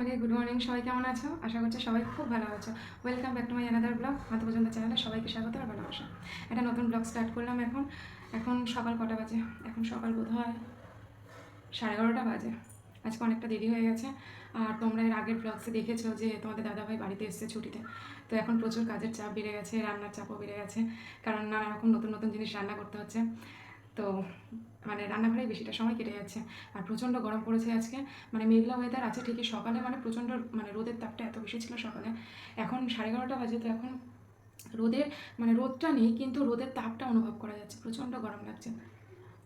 Family good morning সবাই কেমন আছো? আশা করছি সবাই খুব ভালো আছো। Welcome back to my another blog মাত্র পর্যন্ত চ্যানেলে সবাইকে স্বাগত আর ভালোবাসা। একটা নতুন ব্লগ স্টার্ট করলাম এখন। এখন সকাল কটা বাজে? এখন সকাল বোধ হয় সাড়ে এগারোটা বাজে। আজকে অনেকটা দেরি হয়ে গেছে। আর তোমরা এর আগের ব্লগসে দেখেছ যে তোমাদের দাদাভাই বাড়িতে এসেছে ছুটিতে। তো এখন প্রচুর কাজের চাপ বেড়ে গেছে, রান্নার চাপও বেড়ে গেছে। কারণ নানা রকম নতুন নতুন জিনিস রান্না করতে হচ্ছে। তো মানে রান্নাঘরে বেশিটা সময় কেটে যাচ্ছে। আর প্রচণ্ড গরম পড়েছে আজকে। মানে মেঘলা ওয়েদার আছে ঠিকই। সকালে মানে প্রচণ্ড মানে রোদের তাপটা এত বেশি ছিল সকালে। এখন সাড়ে এগারোটা বাজে, তো এখন রোদের মানে রোদটা নেই, কিন্তু রোদের তাপটা অনুভব করা যাচ্ছে। প্রচণ্ড গরম লাগছে।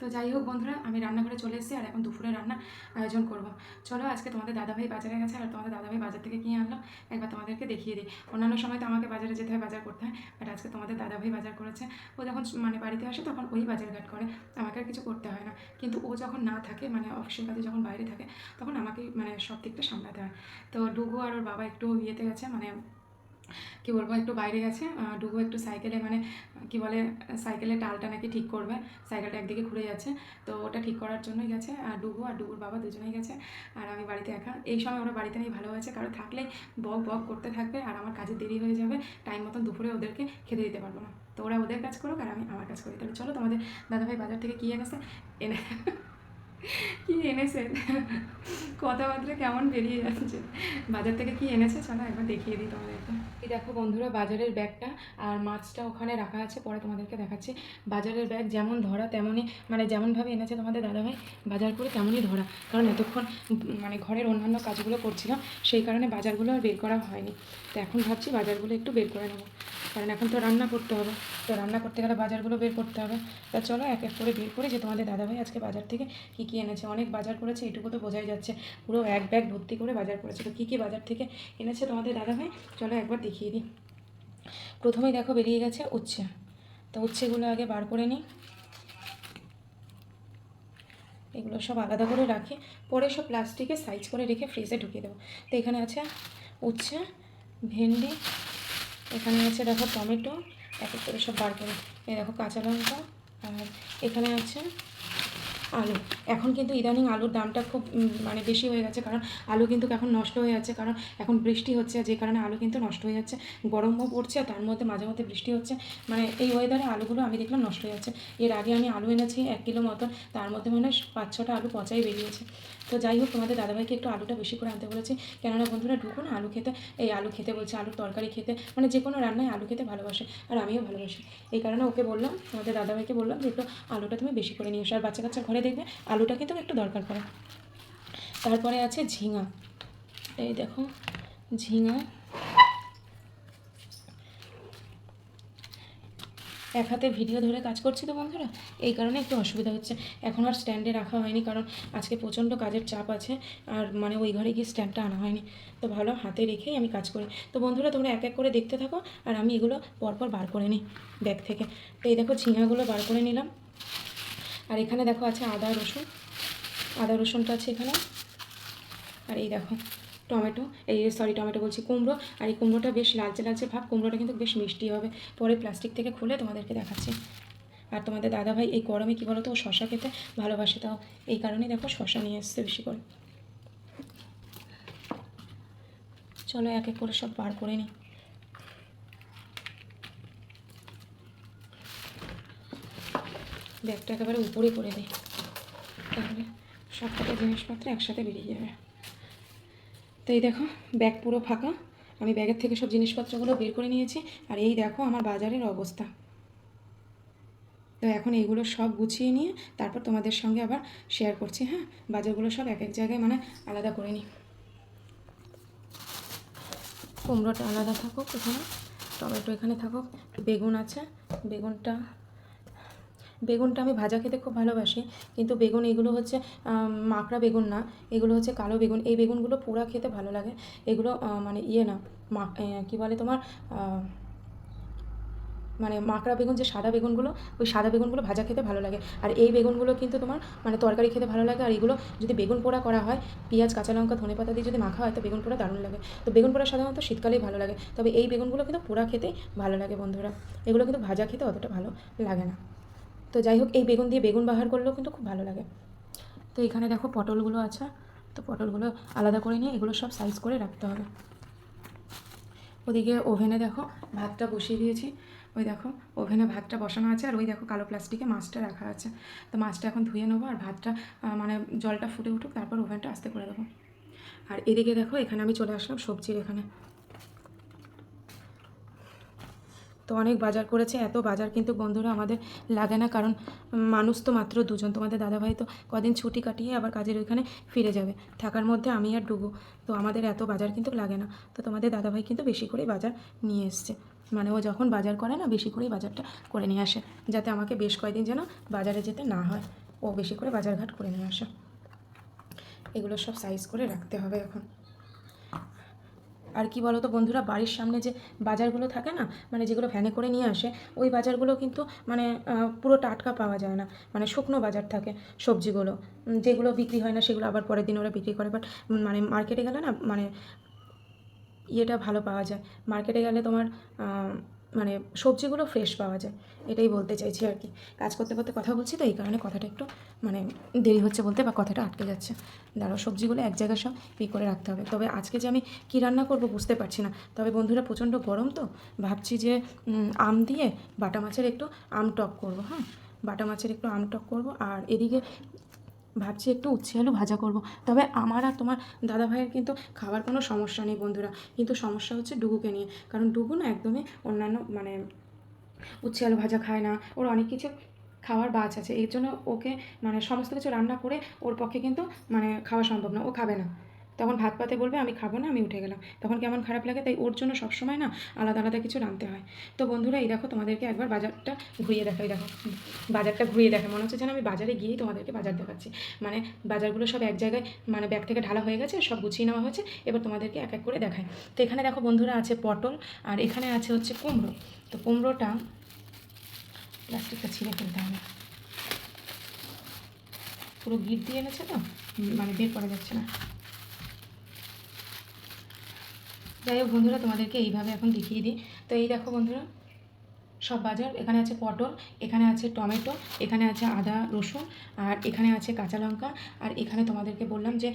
তো যাই হোক বন্ধুরা, আমি রান্নাঘরে চলে এসেছি আর এখন দুপুরে রান্না আয়োজন করব। চলো আজকে তোমাদের দাদাভাই বাজারে গেছে আর তোমাদের দাদাভাই বাজার থেকে কিনে আনলো? একবার তোমাদেরকে দেখিয়ে দিই। অন্যান্য সময় তো আমাকে বাজারে যেতে হয়, বাজার করতে হয় বাট আজকে তোমাদের দাদাভাই বাজার করেছে। ও যখন মানে বাড়িতে আসে তখন ওই বাজার ঘাট করে। আমাকে আর কিছু করতে হয় না। কিন্তু ও যখন না থাকে মানে অফিসের কাজে যখন বাইরে থাকে, তখন আমাকেই মানে সব দিকটা সামলাতে হয়। তো ডুগু আর ওর বাবা একটু ইয়েতে গেছে মানে কি বলব, একটু বাইরে গেছে ডুগু একটু সাইকেলে মানে কি বলে সাইকেলের টালটা নাকি ঠিক করবে সাইকেলটা একদিকে ঘুরে যাচ্ছে, তো ওটা ঠিক করার জন্যই গেছে, আর ডুগু আর ডুবুর বাবা দুজনেই গেছে, আর আমি বাড়িতে একা। এই সময় ওরা বাড়িতে নেই, ভালো আছে, কারণ থাকলে বক বক করতে থাকবে, আর আমার কাজে দেরি হয়ে যাবে টাইম মতন দুপুরে ওদেরকে খেতে দিতে পারব না। তো ওরা ওদের কাজ করুক, আর আমি আমার কাজ করি। তাহলে চলো তোমাদের দাদাভাই বাজার থেকে কী এনেছে? এনে, কী এনেছে? কথাবার্তা কেমন বেরিয়ে যাচ্ছে? বাজার থেকে কি এনেছে? চলো একবার দেখিয়ে দিই তোমাদেরকে। এই দেখো বন্ধুরা, বাজারের ব্যাগটা আর মাছটা ওখানে রাখা আছে, পরে তোমাদেরকে দেখাচ্ছি। বাজারের ব্যাগ যেমন ধরা, তেমনই মানে যেমনভাবে এনেছে তোমাদের দাদাভাই, বাজার করে তেমনই ধরা। কারণ এতক্ষণ মানে ঘরের অন্যান্য কাজগুলো করছিলাম, সেই কারণে বাজারগুলো আর বের করা হয়নি। তো এখন ভাবছি বাজারগুলো একটু বের করে নেব। কারণ এখন তো রান্না করতে হবে। তো রান্না করতে গেলে বাজারগুলো বের করতে হবে। তা চলো এক এক করে বের করে যে তোমাদের দাদাভাই আজকে বাজার থেকে কী কী এনেছে। অনেক বাজার করেছে, এটুকু তো বোঝাই যাচ্ছে। পুরো এক ব্যাগ ভর্তি করে বাজার করেছে তো কী কী বাজার থেকে এনেছে তোমাদের দাদাভাই? চলো একবার দেখিয়ে দিই। প্রথমেই দেখো বেরিয়ে গেছে উচ্ছে। তো উচ্ছেগুলো আগে বার করে নিই। এগুলো সব আলাদা করে রাখি। পরে সব প্লাস্টিকে সাইজ করে রেখে ফ্রিজে ঢুকিয়ে দেবো। তো এখানে আছে উচ্ছে, ভেন্ডি, এখানে আছে দেখো টমেটো এক করে সব বার করে। এই দেখো কাঁচা লঙ্কা, আর এখানে আছে আলু। এখন কিন্তু ইদানিং আলুর দামটা খুব মানে বেশি হয়ে গেছে, কারণ আলু কিন্তু এখন নষ্ট হয়ে যাচ্ছে, কারণ এখন বৃষ্টি হচ্ছে, যে কারণে আলু কিন্তু নষ্ট হয়ে যাচ্ছে, গরমও পড়ছে, আর তার মধ্যে মাঝে মধ্যে বৃষ্টি হচ্ছে। মানে এই ওয়েদারে আলুগুলো আমি দেখলাম নষ্ট হয়ে যাচ্ছে। এর আগে আমি আলু এনেছি এক কিলো মতন, তার মধ্যে মানে পাঁচ ছটা আলু পচাই বেরিয়েছে। তো যাই হোক, তোমাদের দাদাভাইকে একটু আলুটা বেশি করে আনতে বলেছি। কেননা বন্ধুরা, ঢুকুন, আলু খেতে, এই আলু খেতে বলছে, আলুর তরকারি খেতে। মানে যে কোনো রান্নায় আলু খেতে ভালোবাসে, আর আমিও ভালোবাসি। এই কারণে ওকে বললাম, তোমাদের দাদাভাইকে বললাম যে একটু আলুটা তুমি বেশি করে নিয়ে এসো, আর বাচ্চা কাচ্চা দেখবে আলুটা কিন্তু একটু দরকার পড়ে। তারপরে আছে ঝিঙা। এই দেখো, ঝিঙা। এক হাতে ভিডিও ধরে কাজ করছি তো বন্ধুরা, এই কারণে একটু অসুবিধা হচ্ছে। এখন আর স্ট্যান্ডে রাখা হয়নি, কারণ আজকে প্রচণ্ড কাজের চাপ আছে, আর মানে ওই ঘরে গিয়ে স্ট্যান্ডটা আনা হয়নি। তো ভালো হাতে রেখেই আমি কাজ করি। তো বন্ধুরা, তোমরা এক এক করে দেখতে থাকো, আর আমি এগুলো পরপর বার করে নিই ব্যাগ থেকে। তো এই দেখো ঝিঙাগুলো বার করে নিলাম। আর এখানে দেখো আছে আদা, রসুন। আদা, রসুনটা আছে এখানে। আর এই দেখো, টমেটো। এই সরি টমেটো বলছি, কুমড়ো। আর এই কুমড়োটা বেশ লালচে লালচে ভাব। কুমড়োটা কিন্তু বেশ মিষ্টি হবে। পরে প্লাস্টিক থেকে খুলে তোমাদেরকে দেখাচ্ছি। আর তোমাদের দাদাভাই এই গরমে কী বলো তো ও শশা খেতে ভালোবাসে, তাও এই কারণেই দেখো শশা নিয়ে এসছে বেশি করে। চলো এক এক করে সব বার করে নিই ব্যাগটা একেবারে উপরে করে দিই তাহলে সব কটা জিনিসপত্র একসাথে বেরিয়ে যাবে। তো এই দেখো, ব্যাগ পুরো ফাঁকা। আমি ব্যাগের থেকে সব জিনিসপত্রগুলো বের করে নিয়েছি। আর এই দেখো আমার বাজারের অবস্থা। তো এখন এইগুলো সব গুছিয়ে নিয়ে তারপর তোমাদের সঙ্গে আবার শেয়ার করছি হ্যাঁ? বাজারগুলো সব এক এক জায়গায় মানে আলাদা করে নিই। কুমড়োটা আলাদা থাকুক এখানে, টমেটো এখানে থাকুক, বেগুন আছে। বেগুনটা বেগুনটা আমি ভাজা খেতে খুব ভালোবাসি, কিন্তু বেগুন এগুলো হচ্ছে মাকড়া বেগুন না, এগুলো হচ্ছে কালো বেগুন। এই বেগুনগুলো পোড়া খেতে ভালো লাগে। এগুলো মানে ইয়ে না, মা কী বলে তোমার মানে মাকড়া বেগুন যে সাদা বেগুনগুলো, ওই সাদা বেগুনগুলো ভাজা খেতে ভালো লাগে। আর এই বেগুনগুলো কিন্তু তোমার মানে তরকারি খেতে ভালো লাগে। আর এগুলো যদি বেগুন পোড়া করা হয়, পেঁয়াজ, কাঁচা লঙ্কা, ধনে পাতা দিয়ে যদি মাখা হয়, তো বেগুন পোড়া দারুণ লাগে। তো বেগুন পোড়া সাধারণত শীতকালেই ভালো লাগে। তবে এই বেগুনগুলো কিন্তু পোড়া খেতেই ভালো লাগে বন্ধুরা। এগুলো কিন্তু ভাজা খেতে অতটা ভালো লাগে না। তো যাই হোক, এই বেগুন দিয়ে বেগুন বাহার করলেও কিন্তু খুব ভালো লাগে। তো এখানে দেখো পটলগুলো আছে। তো পটলগুলো আলাদা করে নিয়ে এগুলো সব সাইজ করে রাখতে হবে। ওদিকে ওভেনে দেখো ভাতটা বসিয়ে দিয়েছি। ওই দেখো, ওভেনে ভাতটা বসানো আছে আর ওই দেখো কালো প্লাস্টিকে মাছটা রাখা আছে। তো মাছটা এখন ধুয়ে নেব আর ভাতটা মানে জলটা ফুটে উঠুক, তারপর ওভেনটা আস্তে করে দেবো। আর এদিকে দেখো, এখানে আমি চলে আসলাম সবজির এখানে। তো অনেক বাজার করেছে, এত বাজার কিন্তু বন্ধুরা আমাদের লাগে না, কারণ মানুষ তো মাত্র দুজন তোমাদের দাদাভাই, তো কদিন ছুটি কাটিয়ে আবার কাজের ওইখানে ফিরে যাবে, থাকার মধ্যে আমি আর ডুবো, তো আমাদের এত বাজার কিন্তু লাগে না, তো তোমাদের দাদাভাই কিন্তু বেশি করেই বাজার নিয়ে এসছে মানে ও যখন বাজার করে না বেশি করেই বাজারটা করে নিয়ে আসে, যাতে আমাকে বেশ কয়েকদিন যেন বাজারে যেতে না হয়, ও বেশি করে বাজারঘাট করে নিয়ে আসে, এগুলো সব সাইজ করে রাখতে হবে এখন। আর কি বলতো, বন্ধুরা, বাড়ির সামনে যে বাজারগুলো থাকে না মানে যেগুলো ভ্যানে করে নিয়ে আসে, ওই বাজারগুলো কিন্তু মানে পুরো টাটকা পাওয়া যায় না। মানে শুকনো বাজার থাকে সবজিগুলো যেগুলো বিক্রি হয় না, সেগুলো আবার পরের দিন ওরা বিক্রি করে। বাট মানে মার্কেটে গেলে না মানে ইয়েটা ভালো পাওয়া যায়। মার্কেটে গেলে তোমার মানে সবজিগুলো ফ্রেশ পাওয়া যায়। এটাই বলতে চাইছি আর কি। কাজ করতে করতে কথা বলছি তো, এই কারণে কথাটা একটু মানে দেরি হচ্ছে বলতে বা কথাটা আটকে যাচ্ছে। দাঁড়াও, সবজিগুলো এক জায়গায় সব পি করে রাখতে হবে। তবে আজকে যে আমি কী রান্না করব বুঝতে পারছি না। তবে বন্ধুরা প্রচণ্ড গরম তো, ভাবছি যে আম দিয়ে বাটা মাছের একটু আম টক করব হ্যাঁ? বাটা মাছের একটু আম টক করব আর এদিকে ভাবছি একটু উচ্ছে আলু ভাজা করব। তবে আমার আর তোমার দাদা ভাইয়ের কিন্তু খাবার কোনো সমস্যা নেই বন্ধুরা। কিন্তু সমস্যা হচ্ছে ডুগুকে নিয়ে। কারণ ডুগু না একদমই অন্যান্য মানে উচ্ছে আলু ভাজা খায় না। ওর অনেক কিছু খাওয়ার বাজ আছে। এর জন্য ওকে মানে সমস্ত কিছু রান্না করে ওর পক্ষে কিন্তু মানে খাওয়া সম্ভব না। ও খাবে না। তখন ভাত পাতে বলবে, আমি খাব না, আমি উঠে গেলাম। তখন কেমন খারাপ লাগে, তাই ওর জন্য সবসময় না আলাদা আলাদা কিছু রাঁধতে হয়। তো বন্ধুরা, এই দেখো, তোমাদেরকে একবার বাজারটা ঘুরিয়ে দেখাই দেখো, বাজারটা ঘুরিয়ে দেখে। মনে হচ্ছে যেন আমি বাজারে গিয়েই তোমাদেরকে বাজার দেখাচ্ছি। মানে বাজারগুলো সব এক জায়গায় মানে ব্যাগ থেকে ঢালা হয়ে গেছে, সব গুছিয়ে নেওয়া হয়েছে, এবার তোমাদেরকে এক এক করে দেখায় তো এখানে দেখো বন্ধুরা আছে পটল, আর এখানে আছে হচ্ছে কুমড়ো। তো কুমড়োটা প্লাস্টিকটা ছিঁড়ে ফেলতে হবে। পুরো গিট দিয়ে এনেছে তো? মানে বের করা যাচ্ছে না। যাই হোক বন্ধুরা, তোমাদেরকে এইভাবে এখন দেখিয়ে দিই। তো এই দেখো বন্ধুরা, সব বাজার, এখানে আছে পটল, এখানে আছে টমেটো, এখানে আছে আদা, রসুন, আর এখানে আছে কাঁচা লঙ্কা, আর এখানে তোমাদেরকে বললাম যে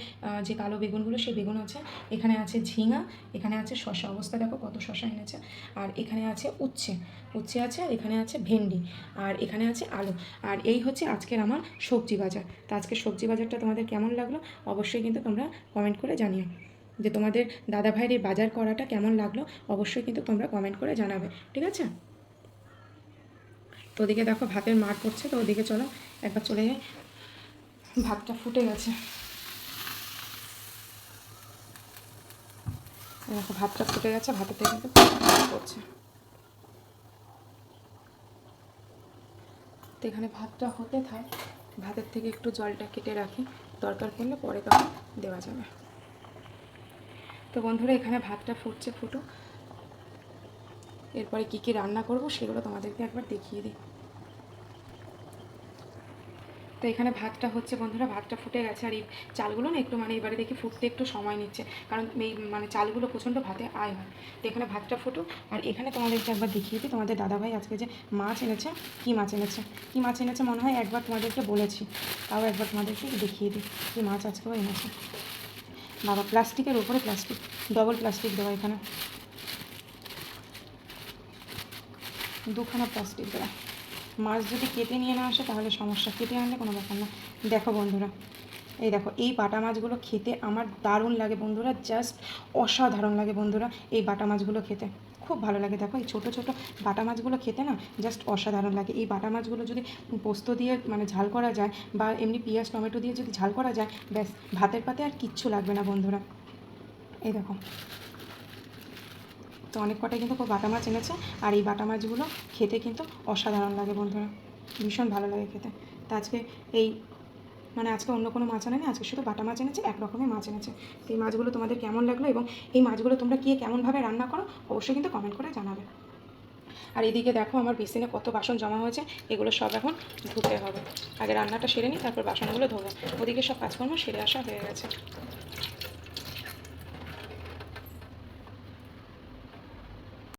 যে কালো বেগুনগুলো, সেই বেগুন আছে। এখানে আছে ঝিঙা, এখানে আছে শশা অবস্থা দেখো কত শশা এনেছে। আর এখানে আছে উচ্ছে উচ্ছে আছে আর এখানে আছে ভেন্ডি, আর এখানে আছে আলু। আর এই হচ্ছে আজকের আমার সবজি বাজার। তো আজকে সবজি বাজারটা তোমাদের কেমন লাগল? অবশ্যই কিন্তু তোমরা কমেন্ট করে জানিও। যে তোমাদের দাদা ভাইয়ের এই বাজার করাটা কেমন লাগল, অবশ্যই কিন্তু তোমরা কমেন্ট করে জানাবে, ঠিক আছে? তো ওদিকে দেখো ভাতের মার পড়ছে, তো ওদিকে চলো, একবার চলে যাই। ভাতটা ফুটে গেছে। দেখো ভাতটা ফুটে গেছে, ভাতের থেকে কিন্তু পড়ছে। তো এখানে ভাতটা হতে থাক, ভাতের থেকে একটু জলটা কেটে রাখি, দরকার পড়লে পরে তখন দেওয়া যাবে। তো বন্ধুরা, এখানে ভাতটা ফুটছে, ফুটো। এরপরে কী কী রান্না করব সেগুলো তোমাদেরকে একবার দেখিয়ে দিই। তো এখানে ভাতটা হচ্ছে, বন্ধুরা, ভাতটা ফুটে গেছে আর এই চালগুলো না একটু মানে এবারে দেখি ফুটতে একটু সময় নিচ্ছে, কারণ এই মানে চালগুলো প্রচণ্ড ভাতে আয় হয়। তো এখানে ভাতটা ফুটুক, আর এখানে তোমাদেরকে একবার দেখিয়ে দিই। তোমাদের দাদাভাই আজকে যে মাছ এনেছে, কী মাছ এনেছে, কী মাছ এনেছে মনে হয় একবার তোমাদেরকে বলেছি, তাও একবার তোমাদেরকে দেখিয়ে দিই, কী মাছ আজকেও এনেছে। বাবা, প্লাস্টিকের উপরে প্লাস্টিক ডবল প্লাস্টিক দেওয়া এখানে। দুখানা প্লাস্টিক দেওয়া মাছ যদি কেটে নিয়ে না আসে, তাহলে সমস্যা। কেটে আনলে কোনো ব্যাপার না। দেখো বন্ধুরা, এই দেখো, এই বাটা মাছগুলো খেতে আমার দারুণ লাগে বন্ধুরা, জাস্ট অসাধারণ লাগে বন্ধুরা, এই বাটা মাছগুলো খেতে। খুব ভালো লাগে। দেখো এই ছোটো ছোটো বাটা মাছগুলো খেতে না জাস্ট অসাধারণ লাগে। এই বাটা মাছগুলো যদি পোস্ত দিয়ে মানে ঝাল করা যায় বা এমনি পেঁয়াজ, টমেটো দিয়ে যদি ঝাল করা যায়, ব্যাস, ভাতের পাতে আর কিচ্ছু লাগবে না বন্ধুরা। এই দেখো। তো অনেক কটাই কিন্তু বাটা মাছ এনেছে আর এই বাটা মাছগুলো খেতে কিন্তু অসাধারণ লাগে বন্ধুরা। ভীষণ ভালো লাগে খেতে। তো আজকে এই মানে আজকে অন্য কোনো মাছ আনেনি, আজকে শুধু বাটা মাছ এনেছে, এক রকমের মাছ এনেছে। তো এই মাছগুলো তোমাদের কেমন লাগল এবং এই মাছগুলো তোমরা কে কেমনভাবে রান্না করো, অবশ্যই কিন্তু কমেন্ট করে জানাবে। আর এদিকে দেখো আমার বেসিনে কত বাসন জমা হয়েছে, এগুলো সব এখন ধুতে হবে। আগে রান্নাটা সেরে নিই তারপর বাসনগুলো ধোবো। ওদিকে সব কাজকর্ম সেরে আসা হয়ে গেছে।